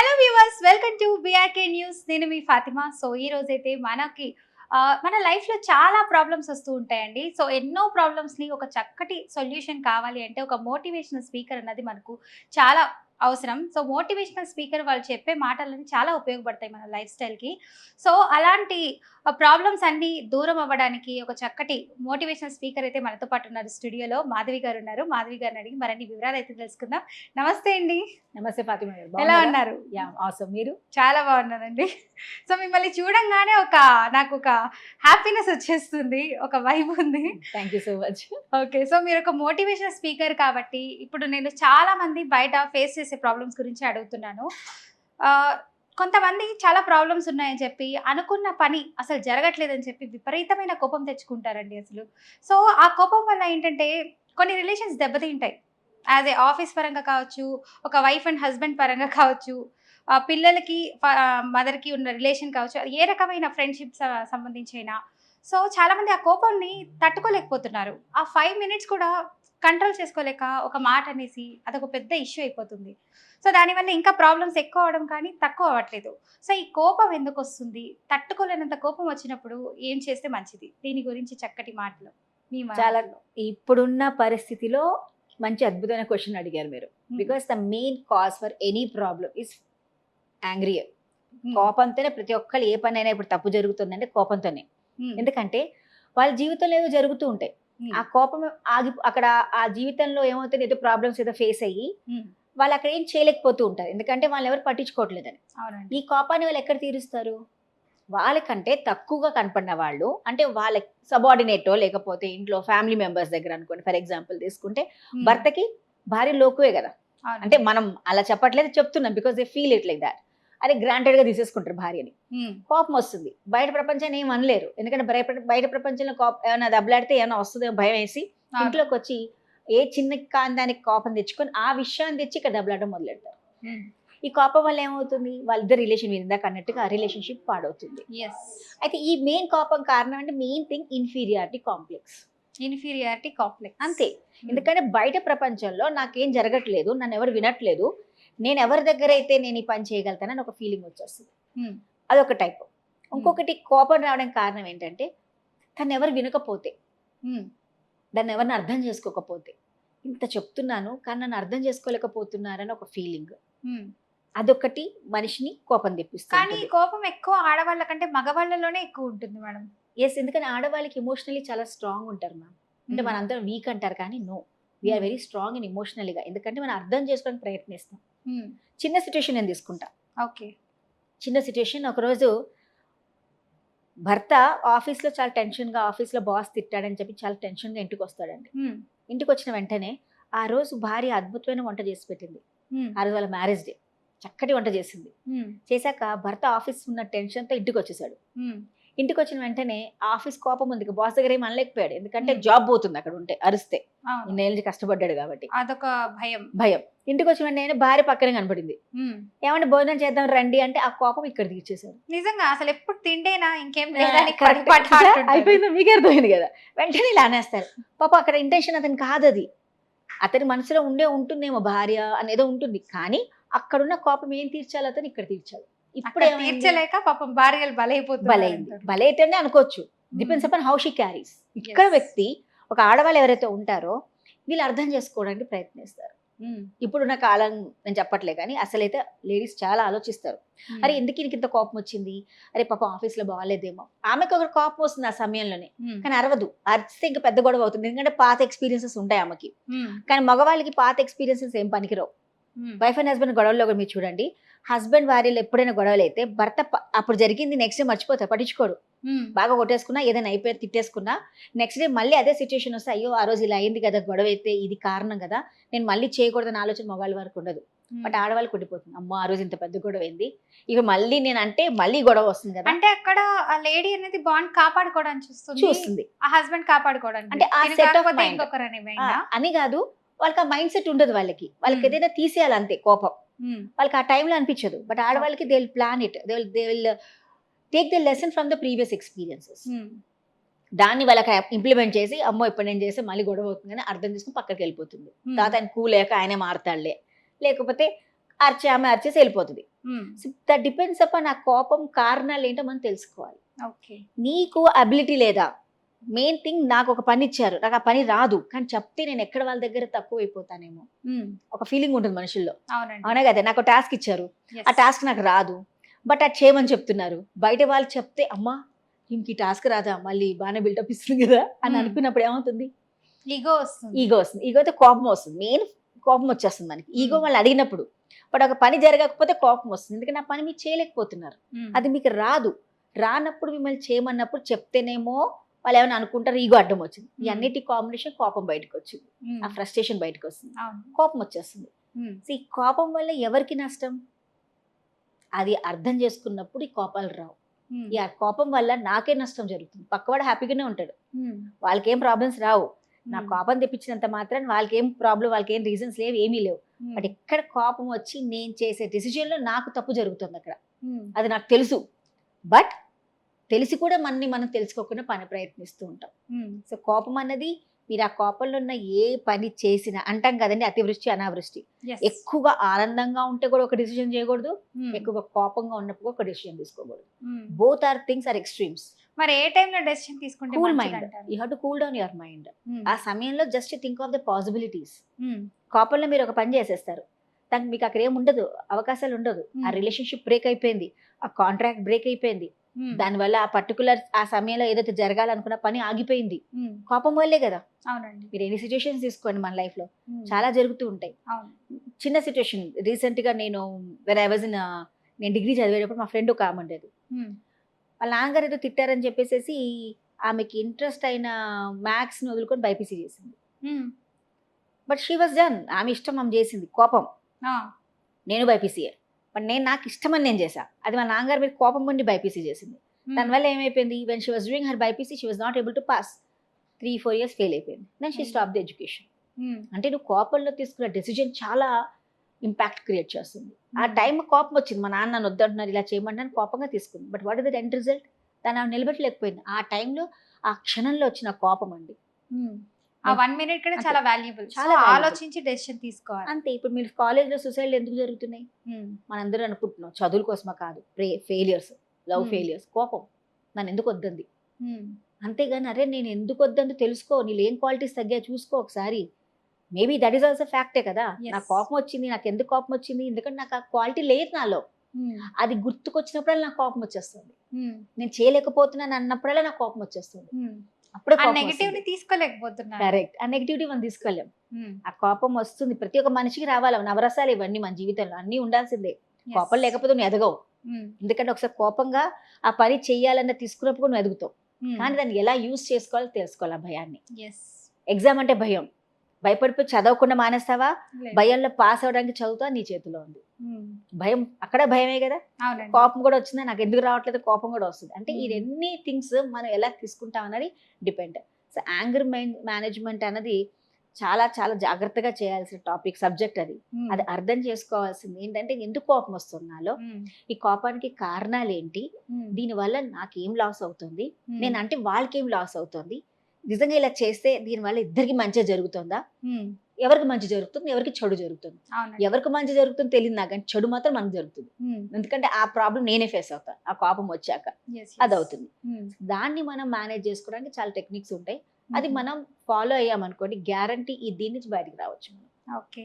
Hello viewers welcome to BRK news నేను మీ Fatima. So ఈ రోజైతే మనకి మన లైఫ్లో చాలా ప్రాబ్లమ్స్ వస్తూ ఉంటాయండి. సో ఎన్నో ప్రాబ్లమ్స్ని ఒక చక్కటి సొల్యూషన్ కావాలి అంటే ఒక మోటివేషనల్ స్పీకర్ అన్నది మనకు చాలా అవసరం. సో మోటివేషనల్ స్పీకర్ వాళ్ళు చెప్పే మాటలని చాలా ఉపయోగపడతాయి మన లైఫ్ స్టైల్కి. సో అలాంటి ప్రాబ్లమ్స్ అన్ని దూరం అవ్వడానికి ఒక చక్కటి మోటివేషనల్ స్పీకర్ అయితే మనతో పాటు ఉన్నారు స్టూడియోలో. మాధవి గారు ఉన్నారు. మాధవి గారిని అడిగి మరిన్ని వివరాలు అయితే తెలుసుకుందాం. నమస్తే అండి. నమస్తే ఫాతిమా ఎలా? ఉన్నారు? మీరు? చాలా బాగున్నానండి. సో మిమ్మల్ని చూడంగానే ఒక నాకు ఒక హ్యాపీనెస్ వచ్చేస్తుంది. ఒక వైబ్ ఉంది. Thank you so much okay. So మీరు ఒక మోటివేషనల్ స్పీకర్ కాబట్టి ఇప్పుడు నేను చాలా మంది బయట ఫేస్ చేసే ప్రాబ్లమ్స్ గురించి అడుగుతున్నాను. కొంతమంది చాలా ప్రాబ్లమ్స్ ఉన్నాయని చెప్పి అనుకున్న పని అసలు జరగట్లేదని చెప్పి విపరీతమైన కోపం తెచ్చుకుంటారండి అసలు. సో ఆ కోపం వల్ల ఏంటంటే కొన్ని రిలేషన్స్ దెబ్బతింటాయి. యాజ్ ఏ ఆఫీస్ పరంగా కావచ్చు ఒక వైఫ్ అండ్ హస్బెండ్ పరంగా కావచ్చు పిల్లలకి మదర్కి ఉన్న రిలేషన్ కావచ్చు ఏ రకమైన ఫ్రెండ్షిప్ సంబంధించైనా సో చాలామంది ఆ కోపాన్ని తట్టుకోలేకపోతున్నారు ఆ ఫైవ్ మినిట్స్ కూడా కంట్రోల్ చేసుకోలేక ఒక మాట అనేసి అదొక పెద్ద ఇష్యూ అయిపోతుంది సో దానివల్ల ఇంకా ప్రాబ్లమ్స్ ఎక్కువ అవడం కానీ తక్కువ అవ్వట్లేదు సో ఈ కోపం ఎందుకు వస్తుంది తట్టుకోలేనంత కోపం వచ్చినప్పుడు ఏం చేస్తే మంచిది దీని గురించి చక్కటి మాటలు మీ. చాలా ఇప్పుడున్న పరిస్థితిలో మంచి అద్భుతమైన క్వశ్చన్ అడిగారు మీరు. Because the main cause for any problem is angry Hmm. కోపంతోనే ప్రతి ఒక్కరు ఏ పని అయినా ఇప్పుడు తప్పు జరుగుతుందంటే కోపంతోనే. ఎందుకంటే వాళ్ళ జీవితంలో ఏవో జరుగుతూ ఉంటాయి. ఆ కోపం ఆగి అక్కడ ఆ జీవితంలో ఏమవుతుంది? ఏదో ప్రాబ్లమ్స్ ఏదో ఫేస్ అయ్యి. వాళ్ళు అక్కడ ఏం చేయలేకపోతూ ఉంటారు. ఎందుకంటే వాళ్ళు ఎవరు పట్టించుకోవట్లేదని. ఈ కోపాన్ని వాళ్ళు ఎక్కడ తీరుస్తారు? వాళ్ళకంటే తక్కువగా కనపడిన వాళ్ళు అంటే వాళ్ళ సబార్డినేటో లేకపోతే ఇంట్లో ఫ్యామిలీ మెంబర్స్ దగ్గర అనుకోండి ఫర్ ఎగ్జాంపుల్ తీసుకుంటే. భర్తకి భార్య లోకువే కదా. అంటే మనం అలా చెప్పట్లేదు చెప్తున్నాం because they feel it like that అది గ్రాంటెడ్గా తీసేసుకుంటారు భార్యని. కోపం వస్తుంది. బయట ప్రపంచాన్ని ఏం అనలేరు. ఎందుకంటే బయట బయట ప్రపంచంలో కోపం ఏమైనా దెబ్బలాడితే ఏమైనా వస్తుందో భయం వేసి. ఇంట్లోకి వచ్చి ఏ చిన్న కాని దానికి కోపం తెచ్చుకొని ఆ విషయాన్ని తెచ్చి ఇక్కడ దెబ్బలాడడం మొదలెడతారు. ఈ కోపం వల్ల ఏమవుతుంది? వాళ్ళిద్దరు రిలేషన్ మీద ఇందాక అన్నట్టుగా రిలేషన్షిప్ పాడవుతుంది. అయితే ఈ మెయిన్ కోపం కారణం అంటే main thing inferiority complex. Inferiority complex. అంతే. ఎందుకంటే బయట ప్రపంచంలో నాకేం జరగట్లేదు నన్ను ఎవరు వినట్లేదు. నేను ఎవరి దగ్గర అయితే నేను ఈ పని చేయగలుగుతానని ఒక ఫీలింగ్ వచ్చేస్తుంది. అదొక టైప్ ఇంకొకటి కోపం రావడానికి కారణం ఏంటంటే తను ఎవరు వినకపోతే. దాన్ని ఎవరిని అర్థం చేసుకోకపోతే ఇంత చెప్తున్నాను కానీ నన్ను అర్థం చేసుకోలేకపోతున్నారని ఒక ఫీలింగ్. అదొకటి మనిషిని కోపం కానీ తెప్పిస్తుంది ఈ కోపం ఎక్కువ ఆడవాళ్ళ కంటే మగవాళ్ళలోనే ఎక్కువ ఉంటుంది మేడం. ఎస్ ఎందుకని ఆడవాళ్ళకి ఎమోషనలీ చాలా స్ట్రాంగ్ ఉంటారు మ్యామ్ అంటే మన అందరం వీక్ అంటారు కానీ no we are very strong and ఎమోషనల్గా ఎందుకంటే మనం అర్థం చేసుకోవడానికి ప్రయత్నిస్తాం. చిన్న సిచ్యువేషన్ నేను తీసుకుంటా. ఓకే. చిన్న సిచ్యువేషన్ ఒకరోజు భర్త ఆఫీస్లో చాలా టెన్షన్గా ఆఫీస్లో బాస్ తిట్టాడని చెప్పి చాలా టెన్షన్గా ఇంటికి వస్తాడండి ఇంటికి వచ్చిన వెంటనే ఆ రోజు భార్య అద్భుతమైన వంట చేసి పెట్టింది. ఆ రోజు వాళ్ళ మ్యారేజ్ డే. చక్కటి వంట చేసింది. చేశాక భర్త ఆఫీస్ ఉన్న టెన్షన్తో ఇంటికి వచ్చేసాడు ఇంటికి వచ్చిన వెంటనే ఆఫీస్ కోపం ఉంది. బాస్ దగ్గర ఏం అనలేకపోయాడు. ఎందుకంటే. జాబ్ పోతుంది అక్కడ ఉంటే అరిస్తే. ఇన్నేళ్ళ కష్టపడ్డాడు కాబట్టి. అదొక భయం. భయం. ఇంటికి వచ్చిన వెంటనే భార్య పక్కనే కనపడింది. ఏమంటే భోజనం చేద్దాం రండి అంటే ఆ కోపం ఇక్కడ తీర్చేశారు నిజంగా అసలు ఎప్పుడు తిండేనా? ఇంకేం. అయిపోయింది మీకే అర్థమైంది కదా. వెంటనే ఇలా అనేస్తారు. పాప అక్కడ ఇంటెన్షన్ అతను కాదు అది అతని మనసులో ఉండే ఉంటుందేమో భార్య అనేదో ఉంటుంది. కానీ అక్కడున్న కోపం ఏం తీర్చాలి అతను ఇక్కడ తీర్చాలి ఇప్పుడు తీర్చలేక పాపం భార్యలు బలైపోతున్నారు బలైంది. బలైతేనే అనుకోవచ్చు depends upon how she carries ఇక్కడ. వ్యక్తి ఒక ఆడవాళ్ళు ఎవరైతే ఉంటారో వీళ్ళు అర్థం చేసుకోవడానికి ప్రయత్నిస్తారు. ఇప్పుడున్న కాలం నేను చెప్పట్లే కానీ అసలైతే లేడీస్ చాలా ఆలోచిస్తారు. అరే ఎందుకు ఇంత కోపం వచ్చింది అరే పాపం ఆఫీస్లో బాగాలేదేమో ఆమెకు ఒక కోపం వస్తుంది ఆ సమయంలోనే. కానీ అరవదు అరిస్తే ఇంకా పెద్ద గొడవ అవుతుంది ఎందుకంటే పాత ఎక్స్పీరియన్సెస్ ఉంటాయి ఆమెకి. కానీ మగవాళ్ళకి పాత ఎక్స్పీరియన్సెస్ ఏం పనికిరావు. వైఫ్ అండ్ హస్బెండ్ గొడవల్లో కూడా మీరు చూడండి హస్బెండ్ భార్యలు ఎప్పుడైనా గొడవలు అయితే భర్త అప్పుడు జరిగింది నెక్స్ట్ డే మర్చిపోతారు పట్టించుకోరు Hmm. బాగా కొట్టేసుకున్నా ఏదైనా అయిపోయి తిట్టేసుకున్నా నెక్స్ట్ డే మళ్ళీ అదే సిచ్యువేషన్ వస్తే అయ్యో ఆ రోజు ఇలా అయింది కదా గొడవ అయితే ఇది కారణం కదా నేను మళ్ళీ చేయకూడదని ఆలోచన మగవాళ్ళ వరకు ఉండదు. బట్ ఆడవాళ్ళకి ఉండిపోతుంది. అమ్మో ఆ రోజు ఇంత పెద్ద గొడవ అయింది. ఇక మళ్ళీ నేను అంటే మళ్ళీ గొడవ వస్తుంది కదా. అంటే అక్కడ ఆ లేడీ అనేది బాండ్ కాపాడుకోవడానికి చూస్తుంది. చూస్తుంది. ఆ హస్బెండ్ కాపాడుకోవడానికి. అంటే ఆ mind. ఇంకొకరు అనే కాదు. వాళ్ళకి ఆ మైండ్ సెట్ ఉండదు వాళ్ళకి. వాళ్ళకి. ఏదైనా తీసేయాలి అంతే కోపం. వాళ్ళకి ఆ టైంలో అనిపించదు. బట్ ఆడవాళ్ళకి they will plan it they will they will take the lesson from the previous experiences. దాన్ని వాళ్ళకి ఇంప్లిమెంట్ చేసి అమ్మో ఇప్పుడు నేను చేస్తే మళ్ళీ గొడవ అవుతుందని అర్థం చేసుకుని పక్కకి వెళ్ళిపోతుంది. తర్వాత ఆయన కూలేక ఆయనే మారతాడులే. లేకపోతే అరిచి ఆమె అరిచేసి వెళ్ళిపోతుంది. దట్ డిపెండ్స్ అపాన్ ఆ కోపం కారణాలు ఏంటో మనం తెలుసుకోవాలి. ఓకే. నీకు అబిలిటీ లేదా? మెయిన్ థింగ్ నాకు ఒక పని ఇచ్చారు నాకు ఆ పని రాదు. కానీ చెప్తే నేను ఎక్కడ వాళ్ళ దగ్గర తక్కువ అయిపోతానేమో ఒక ఫీలింగ్ ఉంటుంది మనుషుల్లో. అవునా కదా? నాకు టాస్క్ ఇచ్చారు. ఆ టాస్క్ నాకు రాదు. బట్ అది చేయమని చెప్తున్నారు. బయట వాళ్ళు చెప్తే అమ్మా ఇంక ఈ టాస్క్ రాదా? మళ్ళీ బాగానే బిల్డప్ ఇస్తుంది కదా? అని. అనుకున్నప్పుడు ఏమవుతుంది? ఈగో వస్తుంది. ఈగో వస్తుంది. ఈగో అయితే కోపం వస్తుంది. మెయిన్ కోపం వచ్చేస్తుంది మనకి. ఈగో. వాళ్ళు అడిగినప్పుడు. బట్ ఒక పని జరగకపోతే కోపం వస్తుంది. ఎందుకంటే ఆ పని మీరు చేయలేకపోతున్నారు. అది మీకు రాదు. రానప్పుడు మిమ్మల్ని చేయమన్నప్పుడు చెప్తేనేమో వాళ్ళు ఏమైనా అనుకుంటారు ఈగో అడ్డం వచ్చింది ఈ. అన్నిటి కాంబినేషన్ కోపం బయటకు వచ్చింది. ఆ ఫ్రస్ట్రేషన్ బయటకు వస్తుంది కోపం వచ్చేస్తుంది. సో ఈ కోపం వల్ల ఎవరికి నష్టం అది అర్థం చేసుకున్నప్పుడు ఈ కోపాలు రావు. ఈ ఆ కోపం వల్ల నాకే నష్టం జరుగుతుంది పక్కవాడు హ్యాపీగానే ఉంటాడు. వాళ్ళకి ప్రాబ్లమ్స్ రావు నా. కోపం తెప్పించినంత మాత్రం వాళ్ళకి ఏం ప్రాబ్లం వాళ్ళకి ఏం రీజన్స్ లేవు ఏమీ లేవు. బట్ ఎక్కడ కోపం వచ్చి నేను చేసే డెసిజన్లో నాకు తప్పు జరుగుతుంది అక్కడ. అది నాకు తెలుసు బట్ తెలిసి కూడా మనని మనం తెలుసుకోకుండా పని ప్రయత్నిస్తూ ఉంటాం. సో కోపం అన్నది మీరు ఆ కోపంలో ఉన్న ఏ పని చేసినా అంటాం కదండి అతివృష్టి అనావృష్టి. ఎక్కువగా ఆనందంగా ఉంటే కూడా ఒక డిసిజన్ చేయకూడదు. ఎక్కువగా కోపంగా ఉన్నప్పుడు ఒక డెసిషన్ తీసుకోకూడదు. Both are things are extremes మరి ఏ టైంలో డెసిషన్ తీసుకుంటే cool mind? You have to cool down your mind. ఆ సమయంలో just think of the possibilities. కోపంలో మీరు ఒక పని చేసేస్తారు దానికి మీకు అక్కడ ఏం ఉండదు అవకాశాలు ఉండదు ఆ. రిలేషన్షిప్ బ్రేక్ అయిపోయింది ఆ కాంట్రాక్ట్ బ్రేక్ అయిపోయింది. దానివల్ల ఆ పర్టికులర్ ఆ సమయంలో ఏదైతే జరగాలనుకున్న పని ఆగిపోయింది. కోపం వల్లే కదా. అవునండి. మీరు ఎన్ని సిచ్యువేషన్స్ తీసుకోండి మన లైఫ్లో. చాలా జరుగుతూ ఉంటాయి. చిన్న సిచ్యువేషన్ రీసెంట్గా నేను వెన్ ఐ వాజ్ ఇన్ నేను డిగ్రీ చదివేటప్పుడు మా ఫ్రెండ్ ఒక ఆమె ఉండేది. వాళ్ళ నాన్నగారు ఏదో తిట్టారని చెప్పేసి ఆమెకి ఇంట్రెస్ట్ అయిన మ్యాథ్స్ని వదులుకొని బైపీసీ చేసింది. బట్ షీ వాజ్ డన్ ఆమె ఇష్టం ఆమె చేసింది. కోపం. నేను బైపీసీయే బట్ నేను నాకు ఇష్టమని నేను చేశా. అది మా నాన్నగారు మీద కోపం ఉండి బైపీసీ చేసింది. దానివల్ల ఏమైపోయింది? When she was doing her BiPC she was not able to pass three four years fail అయిపోయింది. Then she. Stop the education. అంటే నువ్వు కోపంలో తీసుకున్న డెసిజన్ చాలా ఇంపాక్ట్ క్రియేట్ చేస్తుంది. ఆ. టైం కోపం వచ్చింది. మా నాన్న నన్ను వద్దంటున్నారు ఇలా చేయమంటాను కోపంగా తీసుకుంది. But what is the end result దాన్ని ఆమె నిలబెట్టలేకపోయింది. ఆ టైంలో ఆ క్షణంలో వచ్చిన కోపం అండి. ఆ వన్ మినిట్ కూడా. చాలా వాల్యుబుల్ చాలా. ఆలోచించి డెసిషన్ తీసుకోవాలి అంతే ఇప్పుడు మీరు కాలేజ్లో సూసైడ్ ఎందుకు జరుగుతున్నాయి. మనందరూ అనుకుంటున్నాం చదువుల కోసమా కాదు ఫెయిలియర్స్ లవ్. ఫెయిలియర్స్ కోపం నన్ను ఎందుకు వద్దంది. అంతేగాని అరే నేను ఎందుకు వద్దందో తెలుసుకో నీళ్ళు ఏం క్వాలిటీస్ తగ్గా చూసుకో ఒకసారి మేబీ దట్ ఈస్ ఆల్సో ఫ్యాక్టే కదా. నాకు కోపం వచ్చింది నాకు ఎందుకు కోపం వచ్చింది ఎందుకంటే నాకు ఆ క్వాలిటీ లేదు నాలో. అది గుర్తుకొచ్చినప్పుడల్లా నాకు కోపం వచ్చేస్తుంది. నేను చేయలేకపోతున్నాను అన్నప్పుడల్లా నాకు కోపం వచ్చేస్తుంది. అప్పుడే ఆ నెగటివ్ని తీసుకోలేకపోతున్నారు కరెక్ట్ ఆ నెగిటివిటీ మనం తీసుకోలేం. ఆ కోపం వస్తుంది ప్రతి ఒక్క మనిషికి రావాలి నవరసాలు ఇవన్నీ మన జీవితంలో అన్నీ ఉండాల్సిందే. కోపం లేకపోతే నువ్వు ఎదగవు. ఎందుకంటే ఒకసారి కోపంగా ఆ పని చెయ్యాలన్న తీసుకున్నప్పుడు నువ్వు ఎదుగుతావు. కానీ దాన్ని ఎలా యూజ్ చేసుకోవాలో తెలుసుకోవాలి ఆ భయాన్ని. ఎగ్జామ్ అంటే భయం భయపడిపోయి చదవకుండా మానేస్తావా. భయంలో పాస్ అవ్వడానికి చదువుతా నీ చేతిలో ఉంది. భయం అక్కడ భయమే కదా? కోపం కూడా వచ్చిందా? నాకు ఎందుకు రావట్లేదు? కోపం కూడా వస్తుంది. అంటే ఈ. రెండు థింగ్స్ మనం ఎలా తీసుకుంటాం అన్నది డిపెండ్. సో యాంగర్ మేనేజ్మెంట్ అన్నది చాలా చాలా జాగ్రత్తగా చేయాల్సిన టాపిక్ సబ్జెక్ట్ అది. అది అర్థం చేసుకోవాల్సింది. ఏంటంటే ఎందుకు కోపం వస్తుంది నాలో ఉమ్. ఈ కోపానికి కారణాలు ఏంటి. దీనివల్ల నాకేం లాస్ అవుతుంది. నేను అంటే వాళ్ళకేం లాస్ అవుతుంది? నిజంగా ఇలా చేస్తే దీనివల్ల ఇద్దరికి మంచి జరుగుతుందా. ఎవరికి మంచి జరుగుతుంది ఎవరికి చెడు జరుగుతుంది ఎవరికి మంచి జరుగుతుంది తెలియదు నాకు కానీ చెడు మాత్రం మనకు జరుగుతుంది. ఎందుకంటే ఆ ప్రాబ్లం నేనే ఫేస్ అవుతాను ఆ కోపం వచ్చాక. అది అవుతుంది. దాన్ని మనం మేనేజ్ చేసుకోవడానికి చాలా టెక్నిక్స్ ఉంటాయి అది. మనం ఫాలో అయ్యామనుకోండి గ్యారంటీ ఈ దీని నుంచి బయటికి రావచ్చు ఓకే